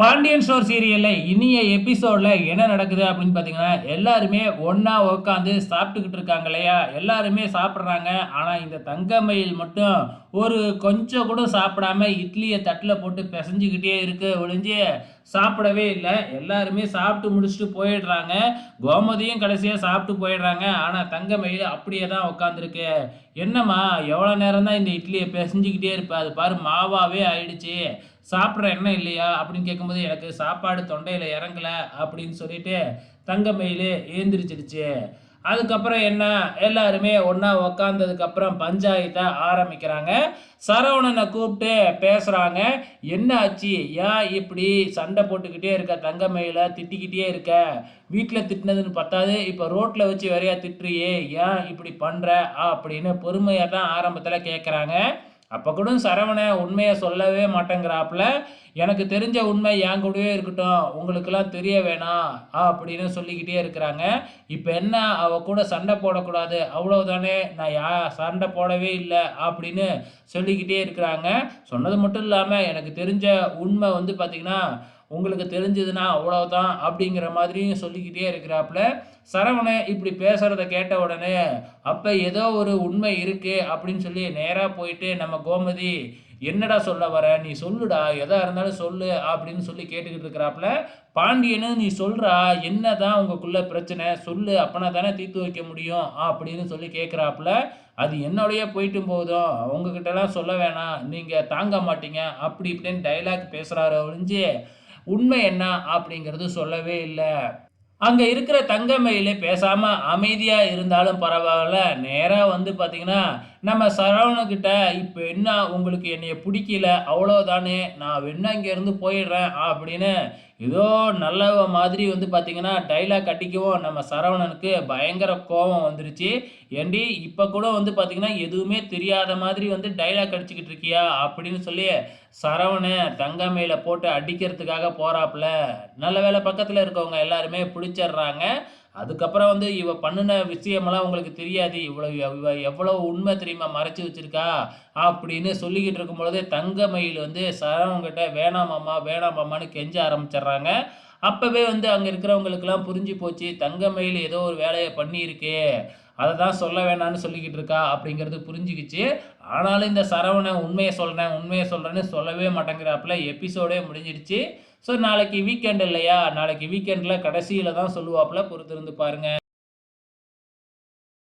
Pandian store சீரியலில் இனிய எபிசோடில் என்ன நடக்குது அப்படின்னு பார்த்தீங்கன்னா எல்லாருமே ஒன்றா உட்காந்து சாப்பிட்டுக்கிட்டு இருக்காங்க இல்லையா? எல்லாருமே சாப்பிட்றாங்க. ஆனால் இந்த தங்கமயில் மட்டும் ஒரு கொஞ்சம் கூட சாப்பிடாம இட்லியை தட்டில் போட்டு பிசைஞ்சுக்கிட்டே இருக்கு ஒழிஞ்சு சாப்பிடவே இல்லை. எல்லாருமே சாப்பிட்டு முடிச்சுட்டு போயிடுறாங்க. கோமதியும் கடைசியாக சாப்பிட்டு போயிடுறாங்க. ஆனால் தங்கமயில் அப்படியே தான் உட்காந்துருக்கு என்னம்மா எவ்வளோ நேரம் தான் இந்த இட்லியை பிசைஞ்சிக்கிட்டே இருப்பேன் அது பாரு மாவாவே ஆயிடுச்சு. சாப்பிட்ற எண்ணம் இல்லையா அப்படின்னு கேட்கும்போது எனக்கு சாப்பாடு தொண்டையில் இறங்கல அப்படின்னு சொல்லிட்டு தங்கமயில் ஏந்திரிச்சிடுச்சு. அதுக்கப்புறம் என்ன? எல்லாருமே ஒன்றா உக்காந்ததுக்கப்புறம் பஞ்சாயத்தை ஆரம்பிக்கிறாங்க. சரவணனை கூப்பிட்டு பேசுகிறாங்க என்ன ஆச்சு? ஏன் இப்படி சண்டை போட்டுக்கிட்டே இருக்க? தங்கமையில் திட்டிக்கிட்டே இருக்க? வீட்டில் திட்டினதுன்னு பார்த்தாது இப்போ ரோட்டில் வச்சு வரையா திட்டுறியே. ஏன் இப்படி பண்ணுற அப்படின்னு பொறுமையாக தான் ஆரம்பத்தில் கேட்குறாங்க அப்போ கூட சரவணை உண்மையை சொல்லவே மாட்டேங்கிறாப்புல. எனக்கு தெரிஞ்ச உண்மை என் கூடவே இருக்கட்டும். உங்களுக்கெல்லாம் தெரிய வேணாம் அப்படின்னு சொல்லிக்கிட்டே இருக்கிறாங்க. இப்போ என்ன? அவ கூட சண்டை போடக்கூடாது. அவ்வளவுதானே? நான் யா சண்டை போடவே இல்லை அப்படின்னு சொல்லிக்கிட்டே இருக்கிறாங்க. சொன்னது மட்டும் இல்லாமல் எனக்கு தெரிஞ்ச உண்மை வந்து பார்த்திங்கன்னா உங்களுக்கு தெரிஞ்சதுன்னா அவ்வளோதான் அப்படிங்கிற மாதிரியும் சொல்லிக்கிட்டே இருக்கிறாப்புல சரவணன் இப்படி பேசுகிறத கேட்ட உடனே அப்போ ஏதோ ஒரு உண்மை இருக்குது அப்படின்னு சொல்லி நேராக போயிட்டு நம்ம கோமதி என்னடா சொல்ல வர? நீ சொல்லுடா எதா இருந்தாலும் சொல்லு அப்படின்னு சொல்லி கேட்டுக்கிட்டு இருக்கிறாப்புல பாண்டியனு நீ சொல்றா என்னதான் உங்களுக்குள்ள பிரச்சனை சொல்லு அப்பனா தானே தீர்த்து வைக்க முடியும் அப்படின்னு சொல்லி கேட்குறாப்புல அது என்னோடய போயிட்டும் போதும். உங்ககிட்டலாம் சொல்ல வேணாம். நீங்கள் தாங்க மாட்டீங்க. அப்படி இப்படின்னு டைலாக் பேசுகிறாரு ஒழிஞ்சு உண்மை என்ன அப்படிங்கிறது சொல்லவே இல்லை. அங்கே இருக்கிற தங்கமயிலே பேசாமல் அமைதியாக இருந்தாலும் பரவாயில்ல. நேராக வந்து பார்த்திங்கன்னா நம்ம சரவணக்கிட்ட இப்போ என்ன? உங்களுக்கு என்னைய பிடிக்கல. அவ்வளோதானே நான் வேணா இங்கேருந்து போயிடுறேன். அப்படின்னு ஏதோ நல்ல மாதிரி வந்து பார்த்தீங்கன்னா டைலாக் அடிக்கவும் நம்ம சரவணனுக்கு பயங்கர கோபம் வந்துருச்சு. ஏண்டி இப்போ கூட வந்து பார்த்தீங்கன்னா எதுவுமே தெரியாத மாதிரி வந்து டைலாக் அடிச்சுக்கிட்டு இருக்கியா அப்படின்னு சொல்லி சரவணன் தங்கமையில் போட்டு அடிக்கிறதுக்காக போகிறாப்புல நல்ல வேலை பக்கத்தில் இருக்கவங்க எல்லாருமே பிடிச்சிடுறாங்க. அதுக்கப்புறம் வந்து இவ பண்ணின விஷயமெல்லாம் உங்களுக்கு தெரியாது. இவ்வளவு இவ எவ்வளோ உண்மை தெரியுமா? மறைச்சி வச்சிருக்கா? அப்படின்னு சொல்லிக்கிட்டு இருக்கும் பொழுதே தங்கமயில் வந்து சரவங்கிட்ட வேணாமாம்மா வேணாமாம்மான்னு கெஞ்ச ஆரம்பிச்சிடுறாங்க. அப்போவே வந்து அங்கே இருக்கிறவங்களுக்கெல்லாம் புரிஞ்சு போச்சு தங்கமயில் ஏதோ ஒரு வேலையை பண்ணியிருக்கு அதை தான் சொல்ல வேணான்னு சொல்லிக்கிட்டு இருக்கா அப்படிங்கிறது புரிஞ்சுக்கிச்சு. ஆனாலும் இந்த சரவணன் உண்மையை சொல்கிறேன் உண்மையை சொல்கிறேன்னு சொல்லவே மாட்டேங்கிறாப்புல. எபிசோடே முடிஞ்சிடுச்சு ஸோ நாளைக்கு வீக்கெண்ட் இல்லையா? நாளைக்கு வீக்கெண்டில் கடைசியில் தான் சொல்லுவாப்புல. பொறுத்திருந்து பாருங்கள்